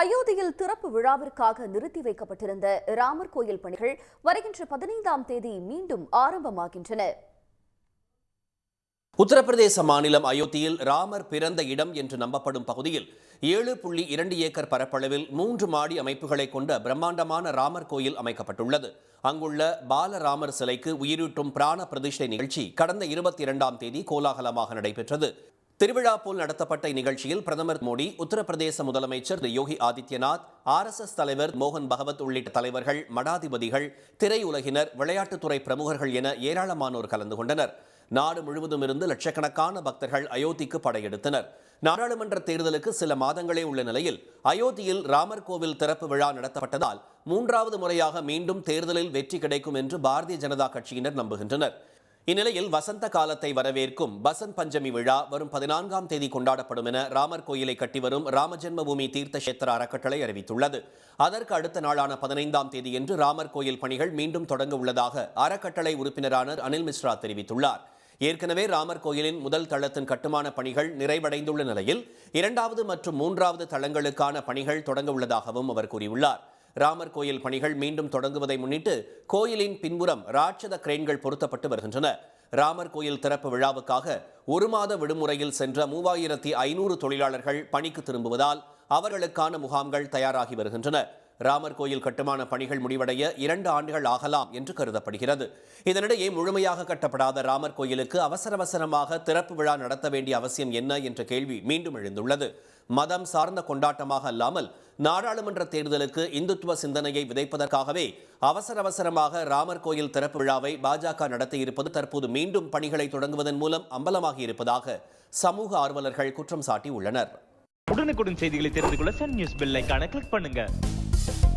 அயோத்தியில் திறப்பு விழாவிற்காக நிறுத்தி வைக்கப்பட்டிருந்த ராமர் கோயில் பணிகள் வருகின்ற பதினைந்தாம் தேதி மீண்டும் ஆரம்பமாகின்றன. உத்தரப்பிரதேச மாநிலம் அயோத்தியில் ராமர் பிறந்த இடம் என்று நம்பப்படும் பகுதியில் ஏழு புள்ளி இரண்டு ஏக்கர் பரப்பளவில் மூன்று மாடி அமைப்புகளை கொண்ட பிரம்மாண்டமான ராமர் கோயில் அமைக்கப்பட்டுள்ளது. அங்குள்ள பாலராமர் சிலைக்கு உயிரூட்டும் பிராண பிரதிஷ்டை நிகழ்ச்சி கடந்த இருபத்தி இரண்டாம் தேதி கோலாகலமாக நடைபெற்றது. திருவிழா போல் நடத்தப்பட்ட இந்நிகழ்ச்சியில் பிரதமர் மோடி உத்தரப்பிரதேச முதலமைச்சர் திரு யோகி ஆதித்யநாத் ஆர்எஸ்எஸ் தலைவர் மோகன் பகவத் உள்ளிட்ட தலைவர்கள் மடாதிபதிகள் திரையுலகினர் விளையாட்டுத்துறை பிரமுகர்கள் என ஏராளமானோர் கலந்து கொண்டனர். நாடு முழுவதும் இருந்து லட்சக்கணக்கான பக்தர்கள் அயோத்திக்கு படையெடுத்தனர். நாடாளுமன்ற தேர்தலுக்கு சில மாதங்களே உள்ள நிலையில் அயோத்தியில் ராமர் கோவில் திறப்பு விழா நடத்தப்பட்டதால் மூன்றாவது முறையாக மீண்டும் தேர்தலில் வெற்றி கிடைக்கும் என்று பாரதிய ஜனதா கட்சியினர் நம்புகின்றனர். இந்நிலையில் வசந்த காலத்தை வரவேற்கும் பசந்த் பஞ்சமி விழா வரும் பதினான்காம் தேதி கொண்டாடப்படும் என ராமர் கோயிலை கட்டி வரும் ராமஜென்மபூமி தீர்த்த கஷேத்திர அறக்கட்டளை அறிவித்துள்ளது. அதற்கு அடுத்த நாளான பதினைந்தாம் தேதியன்று ராமர் கோயில் பணிகள் மீண்டும் தொடங்க உள்ளதாக அறக்கட்டளை உறுப்பினரான அனில் மிஸ்ரா தெரிவித்துள்ளார். ஏற்கனவே ராமர் கோயிலின் முதல் தளத்தின் கட்டுமான பணிகள் நிறைவடைந்துள்ள நிலையில் இரண்டாவது மற்றும் மூன்றாவது தளங்களுக்கான பணிகள் தொடங்க உள்ளதாகவும் அவர் கூறியுள்ளார். ராமர் கோயில் பணிகள் மீண்டும் தொடங்குவதை முன்னிட்டு கோயிலின் பின்புறம் ராட்சத கிரேன்கள் பொருத்தப்பட்டு வருகின்றன. ராமர் கோயில் திறப்பு விழாவுக்காக ஒரு மாத விடுமுறையில் சென்ற மூவாயிரத்தி ஐநூறு தொழிலாளர்கள் பணிக்கு திரும்புவதால் அவர்களுக்கான முகாம்கள் தயாராகி வருகின்றன. ராமர் கோயில் கட்டுமான பணிகள் முடிவடைய இரண்டு ஆண்டுகள் ஆகலாம் என்று கருதப்படுகிறது. இதனிடையே முழுமையாக கட்டப்படாத ராமர் கோயிலுக்கு அவசர அவசரமாக திறப்பு விழா நடத்த வேண்டிய அவசியம் என்ன என்ற கேள்வி மீண்டும் எழுந்துள்ளது. மதம் சார்ந்த கொண்டாட்டமாக அல்லாமல் நாடாளுமன்ற தேர்தலுக்கு இந்துத்துவ சிந்தனையை விதைப்பதற்காகவே அவசர அவசரமாக ராமர் கோயில் திறப்பு விழாவை பாஜக நடத்தியிருப்பது தற்போது மீண்டும் பணிகளை தொடங்குவதன் மூலம் அம்பலமாகி இருப்பதாக சமூக ஆர்வலர்கள் குற்றம் சாட்டி உள்ளனர் உடனுக்குடன் செய்திகளை தெரிந்து கொள்ள சன் நியூஸ் பெல்லைக்கான கிளிக் பண்ணுங்க. you